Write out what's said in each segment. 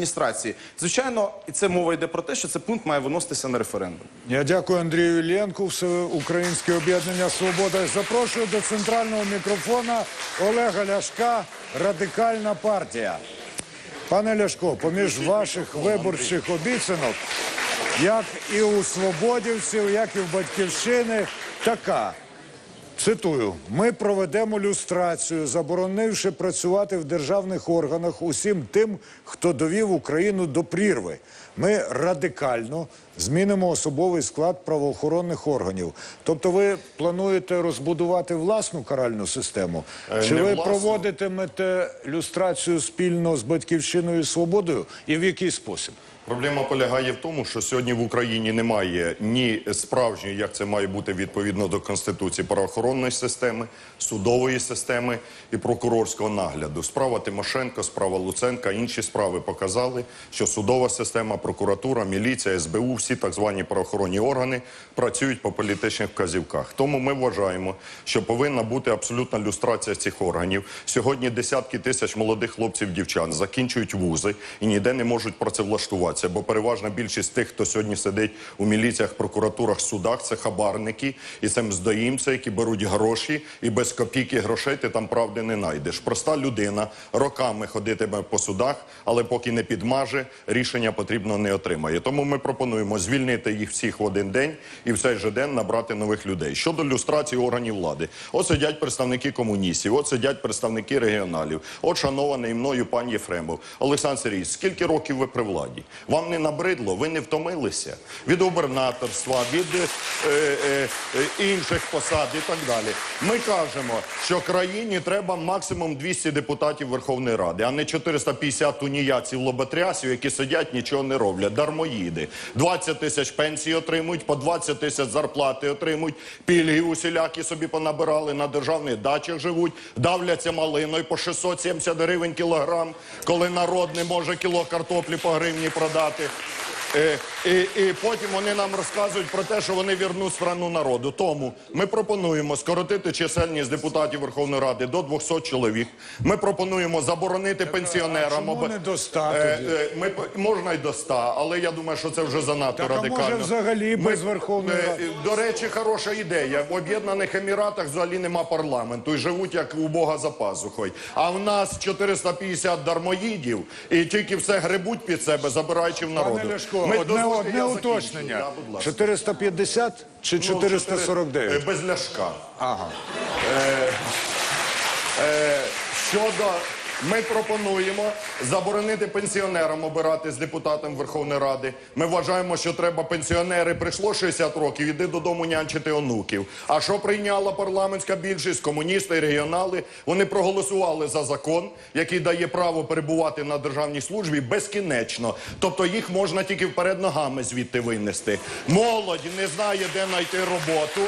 адміністрації. Звичайно, і це мова йде про те, що цей пункт має виноситися на референдум. Я дякую Андрію Іллєнку, Всеукраїнське об'єднання Свобода. Запрошую до центрального мікрофона Олега Ляшка, Радикальна партія. Пане Ляшко, поміж ваших виборчих обіцянок, як і у свободівців, як і в батьківщини, така. Цитую: ми проведемо люстрацію, заборонивши працювати в державних органах усім тим, хто довів Україну до прірви. Ми радикально змінимо особовий склад правоохоронних органів. Тобто, ви плануєте розбудувати власну каральну систему? Е, Чи ви власну. проводитимете люстрацію спільно з батьківщиною і свободою? І в який спосіб? Проблема полягає в тому, що сьогодні в Україні немає ні справжньої, як це має бути відповідно до конституції, правоохоронної системи, судової системи і прокурорського нагляду. Справа Тимошенко, справа Луценка, інші справи показали, що судова система, прокуратура, міліція, СБУ, всі так звані правоохоронні органи працюють по політичних вказівках. Тому ми вважаємо, що повинна бути абсолютна люстрація цих органів. Сьогодні десятки тисяч молодих хлопців, дівчат закінчують вузи і ніде не можуть працевлаштуватися, бо переважна більшість тих, хто сьогодні сидить у міліціях, прокуратурах, судах, це хабарники і це мздоїмці, які беруть гроші, і без копійки грошей ти там правди не знайдеш. Проста людина роками ходитиме по судах, але поки не підмаже, рішення потрібно не отримає. Тому ми пропонуємо звільнити їх всіх в один день і в цей же день набрати нових людей. Щодо люстрації органів влади, от сидять представники комуністів, от сидять представники регіоналів, от шанований мною пан Єфремов. Олександр Сергійович, скільки років ви при владі? Вам не набридло? Ви не втомилися від губернаторства, від е, е, е, інших посад і так далі. Ми кажемо, що країні треба максимум 200 депутатів Верховної Ради, а не 450 туніяців лоботрясів, які сидять, нічого не роблять. Дармоїди. 20 тисяч пенсій отримують, по 20 тисяч зарплати отримують, пільги усілякі собі понабирали, на державних дачах живуть, давляться малиною по 670 гривень кілограм, коли народ не може кіло картоплі по гривні продати. Е, і, і потім вони нам розказують про те, що вони вірнуть страну народу. Тому ми пропонуємо скоротити чисельність депутатів Верховної Ради до 200 чоловік. Ми пропонуємо заборонити пенсіонерам. чому не до 100 Е, е, ми можна й до 100, але я думаю, що це вже занадто Так, а радикально. може взагалі без Верховної Ради? До речі, хороша ідея. В Об'єднаних Еміратах взагалі нема парламенту і живуть як у Бога за пазухою. А в нас 450 дармоїдів і тільки все гребуть під себе, забираючи в народу. Пане Ляшко, Ми- одне, дозвольте, одне я закінчу. уточнення. Да, будь ласка. 450 чи Ну, 449? чотири- е, Без ляшка. Ага. Щодо ми пропонуємо заборонити пенсіонерам обирати з депутатом Верховної Ради. Ми вважаємо, що треба пенсіонери прийшло 60 років, іди додому нянчити онуків. А що прийняла парламентська більшість, комуністи і регіонали? Вони проголосували за закон, який дає право перебувати на державній службі безкінечно. Тобто їх можна тільки вперед ногами звідти винести. Молодь не знає, де знайти роботу,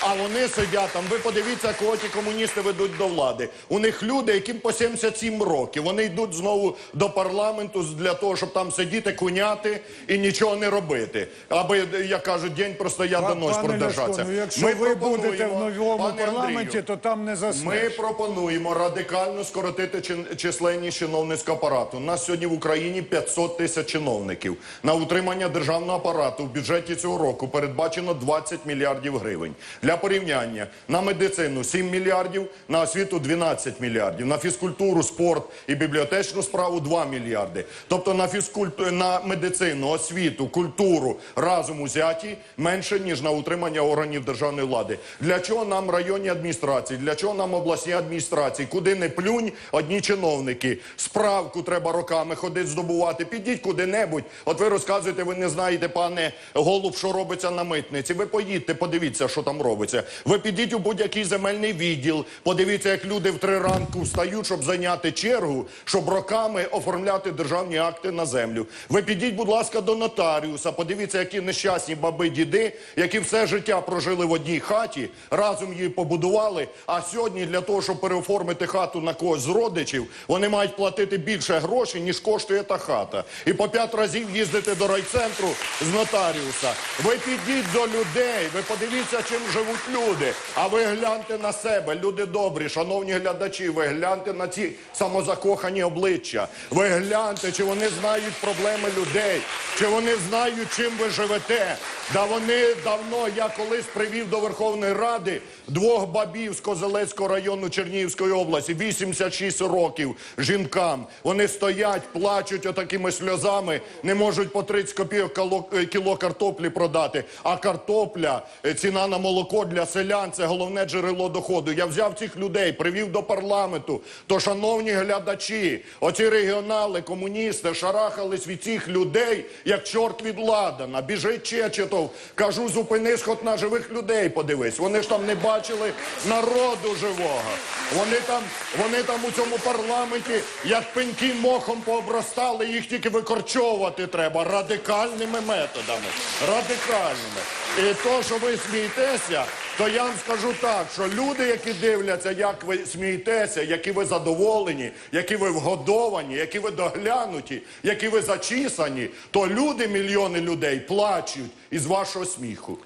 а вони сидять там. Ви подивіться, кого ті комуністи ведуть до влади. У них люди, яким по 77 років. Вони йдуть знову до парламенту для того, щоб там сидіти, куняти і нічого не робити. Аби, як кажуть, день простояв до ночі Пане продержатися. Ляшко, ну якщо ви будете в новому парламенті, Андрію, то там не ми пропонуємо радикально скоротити чин- численність чиновницького апарату. У нас сьогодні в Україні 500 тисяч чиновників. На утримання державного апарату в бюджеті цього року передбачено 20 мільярдів гривень. Для порівняння на медицину 7 мільярдів, на освіту 12 мільярдів, на фізкультуру, спорт і бібліотечну справу 2 мільярди. Тобто на фізкультуру, на медицину, освіту, культуру разом узяті менше ніж на утримання органів державної влади. Для чого нам районні адміністрації? Для чого нам обласні адміністрації? Куди не плюнь, одні чиновники. Справку треба роками ходити здобувати. Підіть куди-небудь. От ви розказуєте, ви не знаєте, пане Голуб, що робиться на митниці. Ви поїдьте, подивіться, що там робиться. Ви підіть у будь-який земельний відділ. Подивіться, як люди в три ранку встають, щоб зайняти чергу, щоб роками оформляти державні акти на землю. Ви підіть, будь ласка, до нотаріуса. Подивіться, які нещасні баби, діди, які все життя прожили в одній хаті, разом її побудували. А сьогодні для того, щоб переоформити хату на когось з родичів, вони мають платити більше грошей, ніж коштує та хата. І по п'ять разів їздити до райцентру з нотаріуса. Ви підіть до людей, ви подивіться, чим живуть люди. А ви гляньте на себе, люди добрі, шановні глядачі, ви гляньте на ці самозакохані обличчя. Ви гляньте, чи вони знають проблеми людей, чи вони знають, чим ви живете. Да вони давно, я колись привів до Верховної Ради двох бабів з Козелецького району Чернігівської області, 86 років жінкам. Вони стоять, плачуть отакими сльозами, не можуть по 30 копійок е, кіло картоплі продати. А картопля, е, ціна на молоко для селян це головне джерело доходу. Я взяв цих людей, привів до парламенту. То, шановні глядачі, оці регіонали, комуністи шарахались від цих людей, як чорт від ладана. Біжить Чечетов. Кажу, зупинись хоч на живих людей подивись. Вони ж там не бачили народу живого. Вони там, вони там у цьому парламенті, як пеньки мохом пообростали, їх тільки викорчовувати треба радикальними методами. Радикальними. І то, що ви смієтеся, то я вам скажу так, що люди, які дивляться, як ви смієтеся, які ви задоволені, які ви вгодовані, які ви доглянуті, які ви зачісані, то люди, мільйони людей, плачуть із вашого сміху.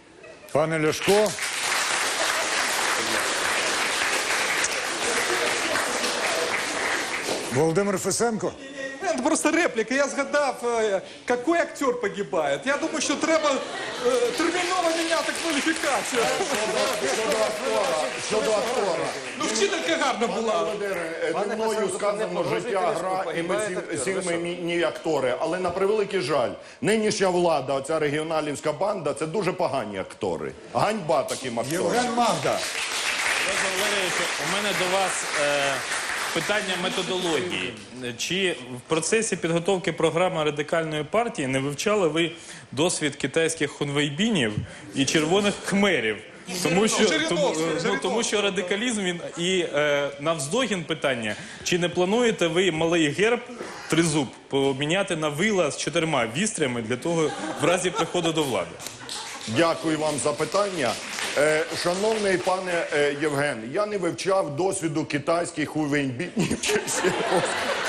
Пане Ляшко. Володимир Фесенко. Це просто репліка. Я згадав, який актер погибає. Я думаю, що треба е, терміново міняти кваліфікацію. Щодо актора. Ну, вчителька гарна була. Е, мною сказано життя гра, і ми всі, ми актори. Але на превеликий жаль, нинішня влада, оця регіоналівська банда, це дуже погані актори. Ганьба таким акторам. Євген Магда. Валерійовичу, у мене до вас е, питання методології. Чи в процесі підготовки програми радикальної партії не вивчали ви досвід китайських хунвейбінів і червоних хмерів? Тому що, тому, ну, тому що радикалізм він і е, навздогін питання, чи не плануєте ви малий герб тризуб поміняти на вила з чотирма вістрями для того в разі приходу до влади? Дякую вам за питання. Е, шановний пане е, Євген, я не вивчав досвіду китайських увейнбітнів.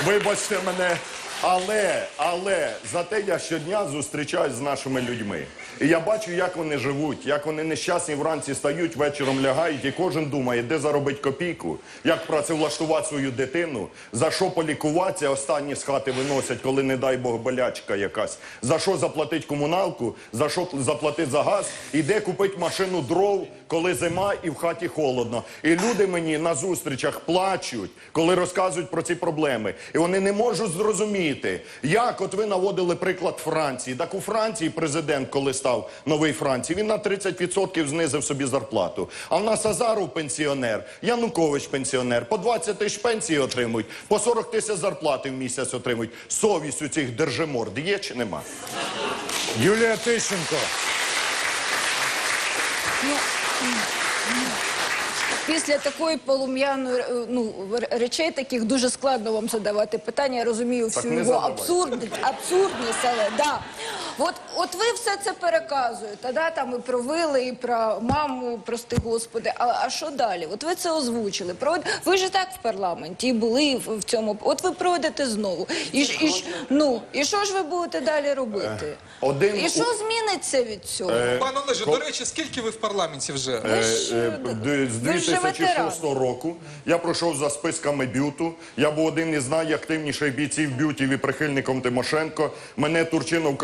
Вибачте мене. Але, але зате я щодня зустрічаюсь з нашими людьми. І я бачу, як вони живуть, як вони нещасні вранці стають, вечором лягають, і кожен думає, де заробити копійку, як працевлаштувати свою дитину, за що полікуватися, останні з хати виносять, коли, не дай Бог, болячка якась, за що заплатити комуналку, за що заплатити за газ, і де купити машину дров, коли зима і в хаті холодно. І люди мені на зустрічах плачуть, коли розказують про ці проблеми. І вони не можуть зрозуміти, як от ви наводили приклад Франції. Так у Франції президент, коли став новий Франції, він на 30% знизив собі зарплату. А в нас Азаров пенсіонер, Янукович пенсіонер, по 20 тисяч пенсії отримують, по 40 тисяч зарплати в місяць отримують. Совість у цих держиморд є чи нема? Юлія Тищенко. Після такої полум'яної е, ну, речей таких дуже складно вам задавати питання. Я розумію всю його абсурдність, абсурдність, але да. От, от ви все це переказуєте, да, там і про вили, і про маму, прости господи. А, а що далі? От ви це озвучили. Про, ви ж і так в парламенті і були в, в цьому. От ви пройдете знову. І, ж- і, ж- ну, і що ж ви будете далі робити? один і що зміниться від цього? Пане Олеже, до речі, скільки ви в парламенті вже? Ж, Е, е, д- З ви ж же 2006 року я пройшов за списками бюту. Я був один із найактивніших бійців бютів і прихильником Тимошенко. Мене Турчинов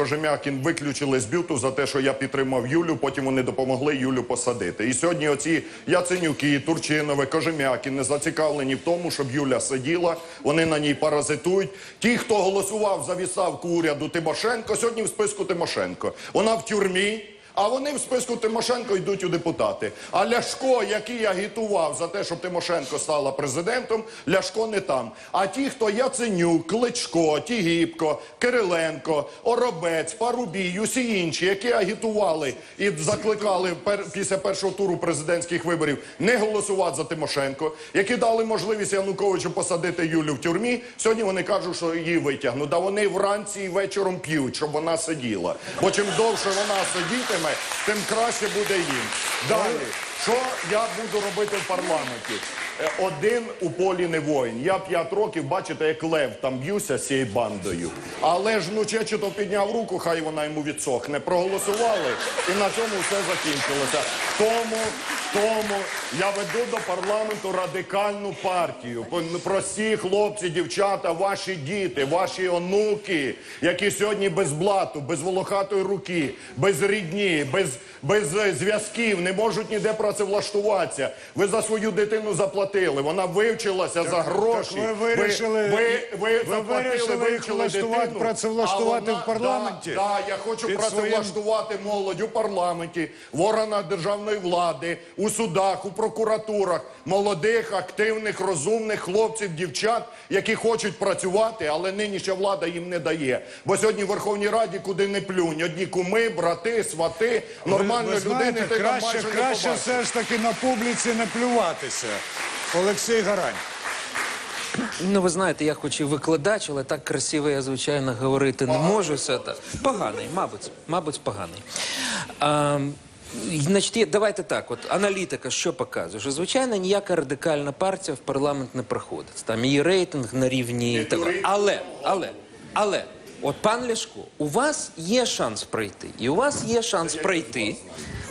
Кожем'якін виключили з бюту за те, що я підтримав Юлю. Потім вони допомогли Юлю посадити. І сьогодні оці Яценюки, Турчинове, Кожем'які не зацікавлені в тому, щоб Юля сиділа. Вони на ній паразитують. Ті, хто голосував за відставку уряду Тимошенко, сьогодні в списку Тимошенко. Вона в тюрмі. А вони в списку Тимошенко йдуть у депутати. А Ляшко, який агітував за те, щоб Тимошенко стала президентом, Ляшко не там. А ті, хто Яценюк, Кличко, Тігіпко, Кириленко, Оробець, Парубій, усі інші, які агітували і закликали пер- після першого туру президентських виборів не голосувати за Тимошенко, які дали можливість Януковичу посадити Юлю в тюрмі. Сьогодні вони кажуть, що її витягнуть. Да вони вранці і вечором п'ють, щоб вона сиділа. Бо чим довше вона сидітиме, тим краще буде їм. Далі, що я буду робити в парламенті? Е, Один у полі не воїн. Я п'ять років, бачите, як лев там б'юся з цією бандою. Але ж ну Чечетов підняв руку, хай вона йому відсохне. Проголосували, і на цьому все закінчилося. Тому тому я веду до парламенту радикальну партію. Прості хлопці, дівчата, ваші діти, ваші онуки, які сьогодні без блату, без волохатої руки, без рідні, без, без е, зв'язків, не можуть ніде працевлаштуватися. Ви за свою дитину заплатили. Вона вивчилася за гроші. Так ви вирішили, ви, ви, ви заплатили, вирішили вивчили дитину, працевлаштувати вона- в парламенті? Да, да, я хочу Під працевлаштувати молодь у парламенті, в органах державної влади, у судах, у прокуратурах, молодих, активних, розумних хлопців, дівчат, які хочуть працювати, але нинішня влада їм не дає. Бо сьогодні в Верховній Раді куди не плюнь. Одні куми, брати, свати, нормальної ви, ви знаєте, людини ти там краще, майже не краще побачиш. все ж таки на публіці не плюватися. Олексій Гарань. Ну, ви знаєте, я хоч і викладач, але так красиво я, звичайно, говорити не можу. Все так. Поганий, мабуть, мабуть, поганий. А, значить, давайте так, от аналітика що показує? Що, звичайно, ніяка радикальна партія в парламент не проходить. Там її рейтинг на рівні. Так, але, але, але, от пан Ляшко, у вас є шанс пройти. І у вас є шанс пройти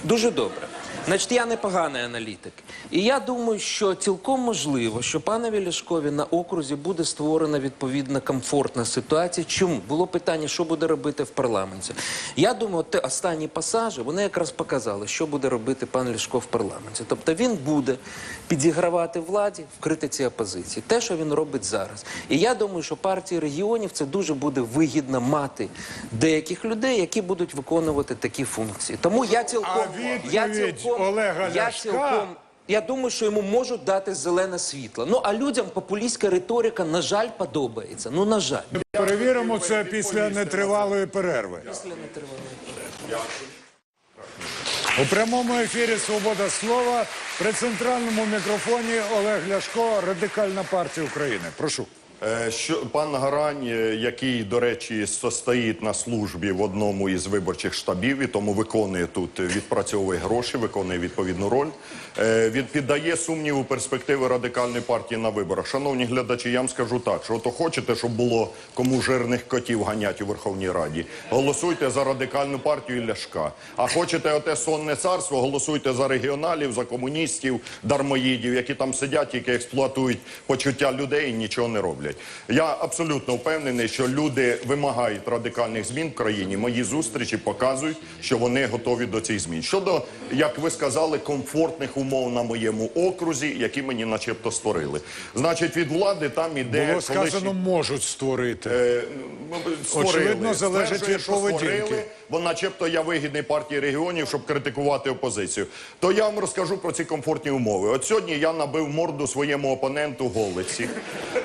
дуже добре. Значить, я непоганий аналітик. І я думаю, що цілком можливо, що панові Ляшкові на окрузі буде створена відповідна комфортна ситуація. Чому? Було питання, що буде робити в парламенті. Я думаю, те останні пасажі вони якраз показали, що буде робити пан Ляшко в парламенті. Тобто він буде підігравати владі в критиці опозиції. Те, що він робить зараз. І я думаю, що партії регіонів це дуже буде вигідно мати деяких людей, які будуть виконувати такі функції. Тому я цілком я відповідь цілком Олега я Ляшка? цілком. Я думаю, що йому можуть дати зелене світло. Ну а людям популістська риторика, на жаль, подобається. Ну на жаль. Перевіримо це після нетривалої перерви. У прямому ефірі Свобода слова при центральному мікрофоні Олег Ляшко, Радикальна партія України. Прошу. Е, Що пан Гарань, е, який, до речі, состоїть на службі в одному із виборчих штабів, і тому виконує тут е, відпрацьовує гроші, виконує відповідну роль. Він піддає сумніву перспективи радикальної партії на виборах. Шановні глядачі, я вам скажу так: що то хочете, щоб було кому жирних котів ганять у Верховній Раді. Голосуйте за радикальну партію Ляшка. А хочете оте сонне царство, голосуйте за регіоналів, за комуністів, дармоїдів, які там сидять, тільки експлуатують почуття людей і нічого не роблять. Я абсолютно впевнений, що люди вимагають радикальних змін в країні. Мої зустрічі показують, що вони готові до цих змін. Щодо, як ви сказали, комфортних умов на моєму окрузі, які мені начебто створили. Значить, від влади там іде Було сказано, колишні- можуть створити. Е, створили. Очевидно, залежить від поведінки. Бо начебто я вигідний партії регіонів, щоб критикувати опозицію. То я вам розкажу про ці комфортні умови. От сьогодні я набив морду своєму опоненту Голиці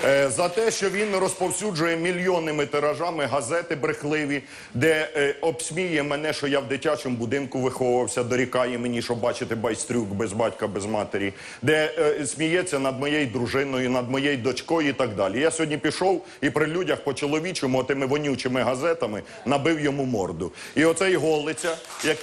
е, за те, що він розповсюджує мільйонними тиражами газети брехливі, де е, обсміє мене, що я в дитячому будинку виховувався, дорікає мені, що бачити байстрюк без батька, без матері, де е, сміється над моєю дружиною, над моєю дочкою і так далі. Я сьогодні пішов і при людях по чоловічому тими вонючими газетами набив йому морду. І оцей голиця, як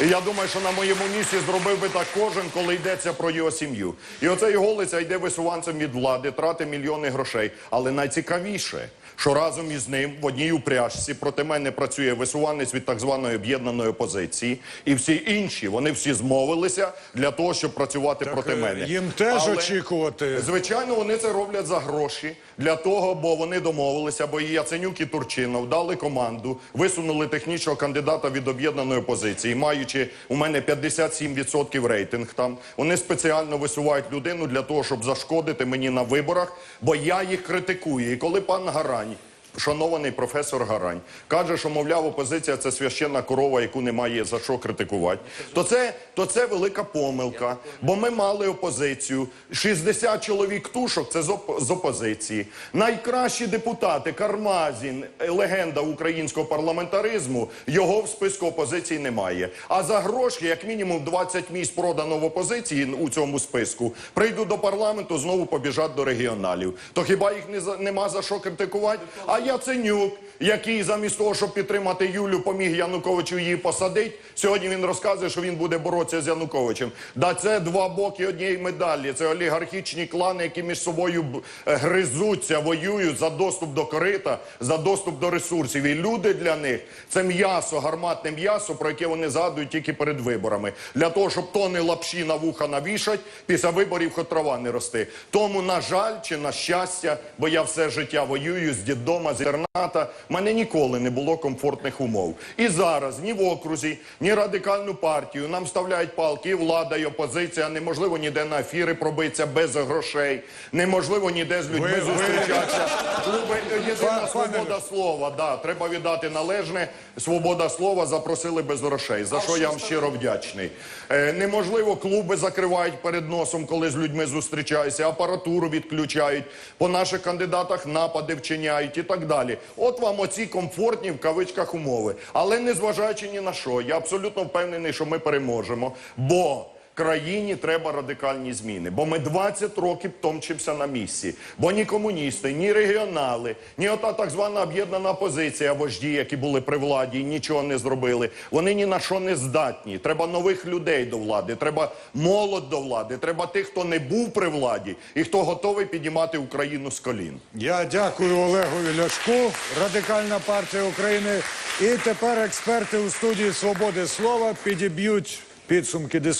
я думаю, що на моєму місці зробив би так кожен, коли йдеться про його сім'ю. І оцей голиця йде висуванцем від влади, трати мільйони грошей. Але найцікавіше, що разом із ним в одній упряжці проти мене працює висуванець від так званої об'єднаної опозиції, і всі інші вони всі змовилися для того, щоб працювати проти е, мене. їм теж Але- очікувати. Звичайно, вони це роблять за гроші для того, бо вони домовилися, бо і Яценюк і Турчинов дали команду, висунули технічного кандидата від об'єднаної опозиції, маючи у мене 57% рейтинг там. Вони спеціально висувають людину для того, щоб зашкодити мені на виборах, бо я їх критикую. І коли пан Гарань. Шанований професор Гарань каже, що мовляв, опозиція це священна корова, яку немає за що критикувати. То це, то це велика помилка. Бо ми мали опозицію. 60 чоловік тушок це з, опозиції. Найкращі депутати Кармазін, легенда українського парламентаризму. Його в списку опозиції немає. А за гроші, як мінімум, 20 місць продано в опозиції у цьому списку. Прийдуть до парламенту, знову побіжать до регіоналів. То хіба їх не за нема за що критикувати? Яценюк, який замість того, щоб підтримати Юлю, поміг Януковичу її посадити, сьогодні він розказує, що він буде боротися з Януковичем. Да це два боки однієї медалі. Це олігархічні клани, які між собою е, гризуться, воюють за доступ до корита, за доступ до ресурсів. І люди для них це м'ясо, гарматне м'ясо, про яке вони згадують тільки перед виборами. Для того, щоб тони лапші на вуха навішать, після виборів хоч трава не рости. Тому, на жаль, чи на щастя, бо я все життя воюю з дідома, з інтерната, в мене ніколи не було комфортних умов. І зараз ні в окрузі, ні радикальну партію нам вставляють палки, і влада, і опозиція. Неможливо ніде на ефіри пробитися без грошей. Неможливо ніде з людьми Ви- ви- зустрічатися. Клуби єдина свобода слова. Да, треба віддати належне. Свобода слова запросили без грошей. За що я вам щиро вдячний. Е, неможливо, клуби закривають перед носом, коли з людьми зустрічаюся, апаратуру відключають, по наших кандидатах напади вчиняють і так далі. От вам оці комфортні в кавичках умови. Але незважаючи ні на що, я абсолютно впевнений, що ми переможемо. Бо країні треба радикальні зміни, бо ми 20 років томчимося на місці. Бо ні комуністи, ні регіонали, ні ота так звана об'єднана опозиція, вожді, які були при владі і нічого не зробили. Вони ні на що не здатні. Треба нових людей до влади, треба молодь до влади, треба тих, хто не був при владі і хто готовий піднімати Україну з колін. Я дякую Олегові Ляшку, Радикальна партія України. І тепер експерти у студії Свободи Слова підіб'ють підсумки дискусії.